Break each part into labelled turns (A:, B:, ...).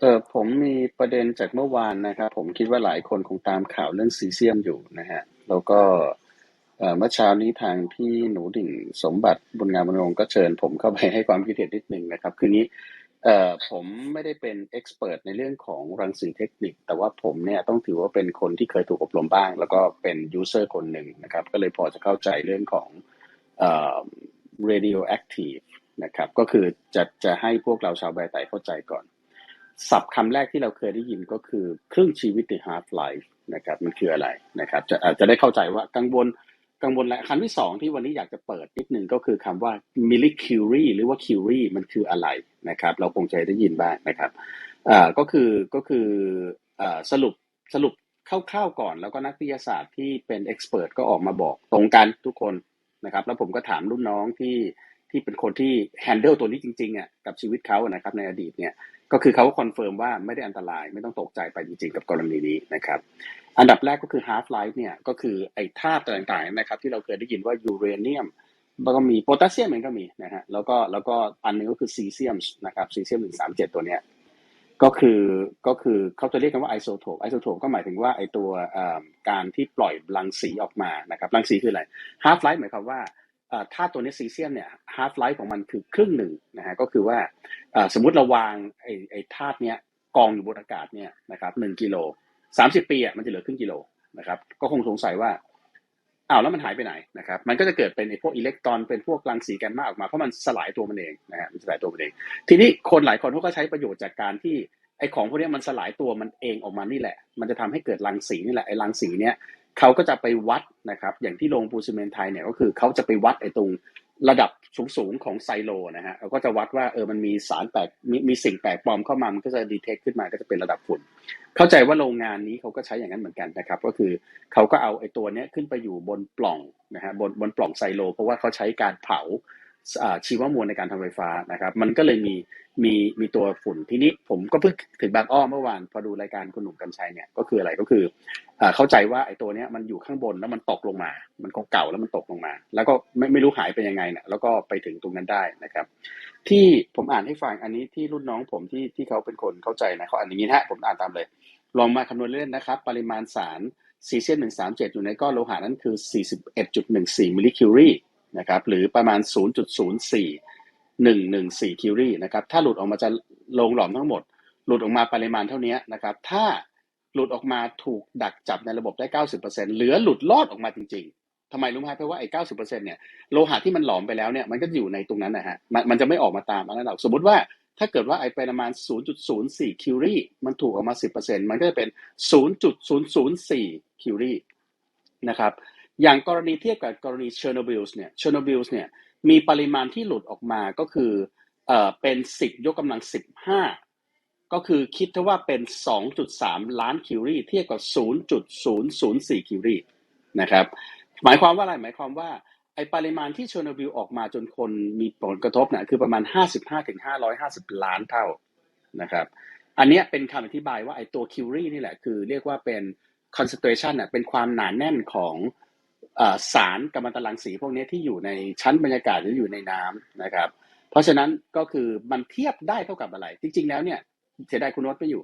A: เออผมมีประเด็นจากเมื่อวานนะครับ ผมคิดว่าหลายคนคงตามข่าวเรื่องซีเซียมอยู่นะฮะ แล้วก็เอ่อเมื่อเช้านี้ทางพี่หนูดิ่งสมบัติบุญงามบำรุงก็เชิญผมเข้าไปให้ความคิดเห็นนิดนึงนะครับ คือนี้เอ่อผมไม่ได้เป็นเอ็กซ์เพรสในเรื่องของรังสีเทคนิค แต่ว่าผมเนี่ยต้องถือว่าเป็นคนที่เคยถูกอบรมบ้าง แล้วก็เป็นยูเซอร์คนหนึ่งนะครับ ก็เลยพอจะเข้าใจเรื่องของเอ่อ radioactive นะครับ ก็คือจะจะให้พวกเราชาวแบรไตเข้าใจก่อน ศัพท์คำแรกที่เราเคยได้ยินก็คือครึ่งชีวิตใน half life นะครับมันคืออะไรนะครับจะอาจจะได้เข้าใจว่ากังวลกังวลและคำที่สองที่วันนี้อยากจะเปิดนิดนึงก็คือคำว่า millicurie หรือว่า curie มันคืออะไรนะครับ เราคงจะได้ยินบ้างนะครับอ่าก็คือก็คืออ่าสรุปสรุปคร่าวๆก่อน แล้วก็นักวิทยาศาสตร์ที่เป็นเอ็กซ์เพรสก็ออกมาบอกตรงกันทุกคนนะครับ แล้วผมก็ถามรุ่นน้องที่ที่เป็นคนที่ handle ตัวนี้จริงๆอะกับชีวิตเขานะครับในอดีตเนี่ย ก็คือเขาคอนเฟิร์มว่าไม่ได้อันตรายไม่ต้องตกใจไปจริงๆกับกรณีนี้นะครับ อันดับแรกก็คือ half life เนี่ยก็คือไอ้ธาตุต่างๆนะครับ ที่เราเคยได้ยินว่ายูเรเนียมแล้วก็มีโพแทสเซียมมันก็มีนะฮะแล้วก็แล้วก็อันนึงก็คือซีเซียมนะครับซีเซียมหนึ่งสามเจ็ดตัวเนี้ยก็คือก็คือเขาจะเรียกกันว่าไอโซโทปไอโซโทปก็หมายถึงว่าไอตัวการที่ปล่อยรังสีออกมานะครับรังสีคืออะไร half life หมายความว่า ธาตุตัวนี้ซีเซียมเนี่ย half life ของมันคือครึ่งหนึ่งนะฮะก็คือว่าสมมุติเราวางไอ้ไอ้ธาตุเนี้ยกองอยู่บนอากาศเนี่ยนะครับหนึ่งกิโลสามสิบปีอะมันจะเหลือครึ่งกิโลนะครับก็คงสงสัยว่าอ้าวแล้วมันหายไปไหนนะครับมันก็จะเกิดเป็นไอ้พวกอิเล็กตรอนเป็นพวกรังสีแกมมาออกมาเพราะมันสลายตัวมันเองนะฮะมันสลายตัวมันเอง ทีนี้คนหลายคนเขาก็ใช้ประโยชน์จากการที่ไอ้ของพวกนี้มันสลายตัวมันเองออกมานี่แหละ มันจะทำให้เกิดรังสีนี่แหละไอ้รังสีเนี้ย เขาก็จะไปวัดนะครับ อย่างที่โรงปูนซีเมนไทยเนี่ยก็คือเขาจะไปวัดไอ้ตรงระดับสูงๆของไซโลนะฮะเราก็จะวัดว่าเออมันมีสารแปลกมีมีสิ่งแปลกปลอมเข้ามามันก็จะดีเทคขึ้นมาก็จะเป็นระดับฝุ่น เข้าใจว่าโรงงานนี้เขาก็ใช้อย่างนั้นเหมือนกันนะครับ ก็คือเขาก็เอาไอ้ตัวเนี้ยขึ้นไปอยู่บนปล่องนะฮะบนบนปล่องไซโล เพราะว่าเขาใช้การเผา ชีวมวลในการทำไฟฟ้านะครับ มันก็เลยมีมีมีตัวฝุ่นทีนี้ผมก็เพิ่งถึงบางอ้อเมื่อวานพอดูรายการคุณหนุ่มกัญชัยเนี่ยก็คืออะไรก็คืออเข้าใจว่าไอ้ตัวเนี้ยมันอยู่ข้างบนแล้วมันตกลงมา มันคงเก่าแล้วมันตกลงมา แล้วก็ไม่ไม่รู้หายไปยังไงเนี่ยแล้วก็ไปถึงตรงนั้นได้นะครับ ที่ผมอ่านให้ฟังอันนี้ที่รุ่นน้องผมที่ที่เขาเป็นคนเข้าใจนะเขาอ่านอย่างนี้ฮะผมอ่านตามเลย ลองมาคำนวณเล่นนะครับ ปริมาณสารซีเซียม137 อยู่ในก้อนโลหะนั้นคือ 41.14มิลลิคิวรี นะครับหรือประมาณ 0.04114คิวรีนะครับถ้าหลุดออกมาจะลงหลอมทั้งหมด หลุดออกมาปริมาณเท่านี้นะครับถ้าหลุดออกมาถูกดักจับในระบบได้ 90%เหลือหลุดรอดออกมาจริงๆทำไมรู้ไหมเพราะว่าไอ้ 90%เนี่ยโลหะที่มันหลอมไปแล้วเนี่ยมันก็อยู่ในตรงนั้นนะฮะมันมันจะไม่ออกมาตามอันนั้นหรอกสมมติว่าถ้าเกิดว่าไอ้ประมาณ 0.04 คิวรีมันถูกออกมา 10%มันก็จะเป็น 0.004 คิวรีนะครับ อย่างกรณีเทียบกับกรณีเชอร์โนบิลส์เนี่ยเชอร์โนบิลส์เนี่ยมีปริมาณที่หลุดออกมาก็คือเอ่อเป็น10ยกกำลัง15ก็คือคิดถ้าว่าเป็น 2.3 ล้านคิวรีเทียบกับ 0.004 คิวรีนะครับหมายความว่าอะไรหมายความว่าไอปริมาณที่เชอร์โนบิลออกมาจนคนมีผลกระทบเนี่ยคือประมาณ 55ถึง550 ล้านเท่านะครับอันนี้เป็นคำอธิบายว่าไอตัวคิวรีนี่แหละคือเรียกว่าเป็น concentration น่ะเป็นความหนาแน่นของ สารกัมมันตรังสีพวกนี้ที่อยู่ในชั้นบรรยากาศหรืออยู่ในน้ำนะครับ เพราะฉะนั้นก็คือมันเทียบได้เท่ากับอะไร จริง ๆ แล้วเนี่ยเสียดายคุณโนตไม่อยู่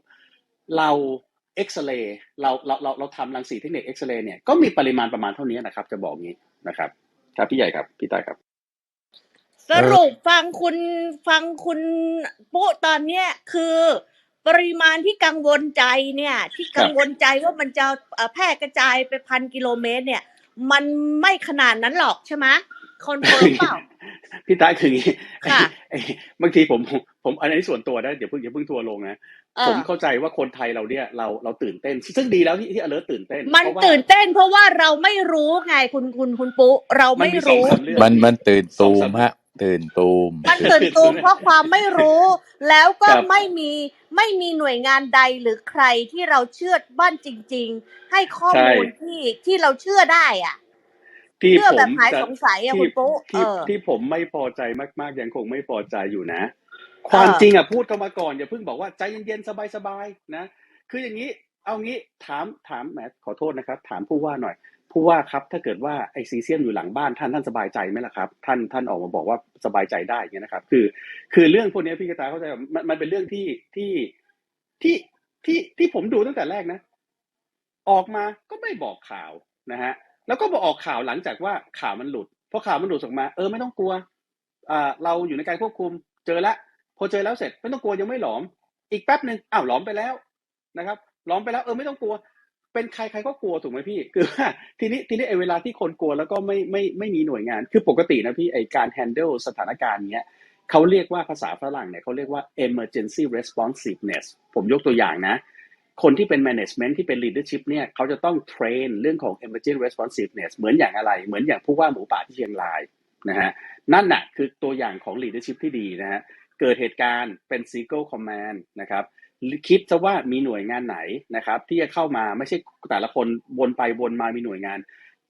A: เราเอ็กซเรย์เราเราเราเราทำรังสีเทคนิคเอ็กซเรย์เนี่ยก็มีปริมาณประมาณเท่านี้นะครับ จะบอกงี้นะครับ ครับพี่ใหญ่ครับพี่ตายครับ
B: สรุปฟังคุณฟังคุณปุ๊ตอนเนี้ยคือปริมาณที่กังวลใจเนี่ย ที่กังวลใจว่ามันจะแพร่กระจายไปพันกิโลเมตรเนี่ย มันไม่ขนาดนั้นหรอกใช่ไหมคอนเฟิร์มเปล่า
A: พี่ตายคืออย่างงี้
B: ค่ะ
A: ไอ้ไอ้บางทีผมผมผมอันนี้ส่วนตัวนะเดี๋ยวเพิ่งอย่าเพิ่งทัวร์ลงนะ
B: เอ
A: ผ
B: อ
A: มเข้าใจว่าคนไทยเราเนี่ยเราเราตื่นเต้น ซึ่งดีแล้วที่ที่ alert ตื่นเต้น
B: มัน
A: เพราะว่า
B: ตื่นเต้นเพราะว่าเราไม่รู้ไงคุณคุณคุณปุ๊เรา
A: มัน
B: ไม่
A: มีสอง
B: รู้
A: สามเรื่อง
C: มันมันตื่น
A: สอง
C: ตู
A: สาม
C: มฮะ ตื่นตูม
B: มันตื่นตูมเพราะความไม่รู้ แล้วก็
A: ครับ
B: ไม่มีไม่มีหน่วยงานใดหรือใครที่เราเชื่อบ้านจริง ๆ ให้ข้อ
A: ใช่
B: มูลที่ที่เราเชื่อได้อะ
A: ที่
B: เชื่อ
A: ผ
B: แบบ
A: ม
B: หาย
A: จะ
B: สงสัยอะ
A: ที่
B: คุณปุ๊เอ
A: ที่
B: อ
A: ที่ผมไม่พอใจมาก ๆ ยังคงไม่พอใจอยู่นะ
B: เอ
A: ความ
B: อ
A: จริงอะพูดเข้ามาก่อนอย่าเพิ่งบอกว่าใจเย็นๆสบายๆนะ คืออย่างนี้ เอางี้ถามถามแหมขอโทษนะครับ ถามผู้ว่าหน่อย ผู้ว่าครับถ้าเกิดว่าไอซีเซียมอยู่หลังบ้านท่านท่านสบายใจไหมล่ะครับ ท่านท่านออกมาบอกว่าสบายใจได้เงี้ยนะครับ คือ คือเรื่องพวกนี้พี่กระตายเข้าใจว่ามันมันเป็นเรื่องที่ที่ที่ที่ที่ผมดูตั้งแต่แรกนะ ออกมาก็ไม่บอกข่าวนะฮะแล้วก็มาออกข่าวหลังจากว่าข่าวมันหลุดพอข่าวมันหลุดออกมา เออไม่ต้องกลัวอ่าเราอยู่ในการควบคุม เจอแล้วพอเจอแล้วเสร็จไม่ต้องกลัวยังไม่หลอม อีกแป๊บหนึ่งอ้าวหลอมไปแล้วนะครับหลอมไปแล้วเออไม่ต้องกลัว เป็นใครใครก็กลัวถูกไหมพี่ คือว่าทีนี้ทีนี้ไอ้เวลาที่คนกลัวแล้วก็ไม่ไม่ไม่มีหน่วยงาน คือปกตินะพี่ไอ้การ handle สถานการณ์เนี้ยเขาเรียกว่าภาษาฝรั่งเนี่ยเขาเรียกว่า emergency responsiveness ผมยกตัวอย่างนะ คนที่เป็น management ที่เป็น leadership เนี่ยเขาจะต้องเทรนเรื่องของ emergency responsiveness เหมือนอย่างอะไร เหมือนอย่างผู้ว่าหมูป่าที่เชียงรายนะฮะนั่นน่ะคือตัวอย่างของ leadership ที่ดีนะฮะเกิดเหตุการณ์เป็น single command นะครับ คิดซะว่ามีหน่วยงานไหนนะครับ ที่จะเข้ามาไม่ใช่แต่ละคนวนไปวนมามีหน่วยงาน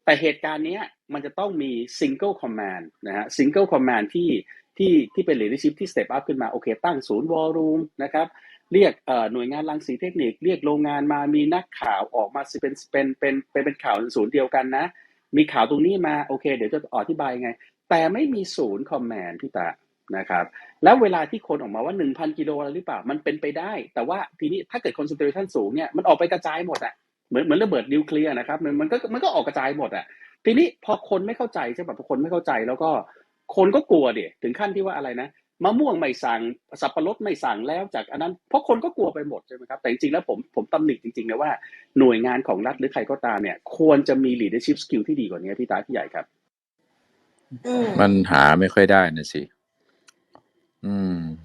A: แต่เหตุการณ์นี้มันจะต้องมี single command นะฮะ single command ที่ที่ที่เป็น leadership ที่ step up ขึ้นมาโอเค ตั้งศูนย์ war room นะครับเรียกหน่วยงานรังสีเทคนิค เรียกโรงงานมามีนักข่าวออกมาเป็นเป็นเป็นเป็นเป็นข่าวศูนย์เดียวกันนะ มีข่าวตรงนี้มาโอเค เดี๋ยวจะอธิบายไง แต่ไม่มีศูนย์คอมแมนด์พี่ตา นะครับแล้วเวลาที่คนออกมาว่า 1,000 กิโลอะไรหรือเปล่า มันเป็นไปได้ แต่ว่าทีนี้ถ้าเกิดคอนเซนเทรชันสูงเนี่ยมันออกไปกระจายหมดอะเหมือนเหมือนระเบิดนิวเคลียร์นะครับมันมันก็มันก็ออกกระจายหมดอะทีนี้พอคนไม่เข้าใจใช่ป่ะพอคนไม่เข้าใจแล้วก็คนก็กลัวดิถึงขั้นที่ว่าอะไรนะมะม่วงไม่สั่งสับปะรดไม่สั่งแล้วจากอันนั้นเพราะคนก็กลัวไปหมดใช่ไหมครับแต่จริงๆแล้วผมผมตำหนิจริงๆนะว่าหน่วยงานของรัฐหรือใครก็ตามเนี่ย ควรจะมี leadership skill ที่ดีกว่านี้พี่ตาพี่ใหญ่ครับ
B: อืม
C: มันหาไม่ค่อยได้นะสิ อืม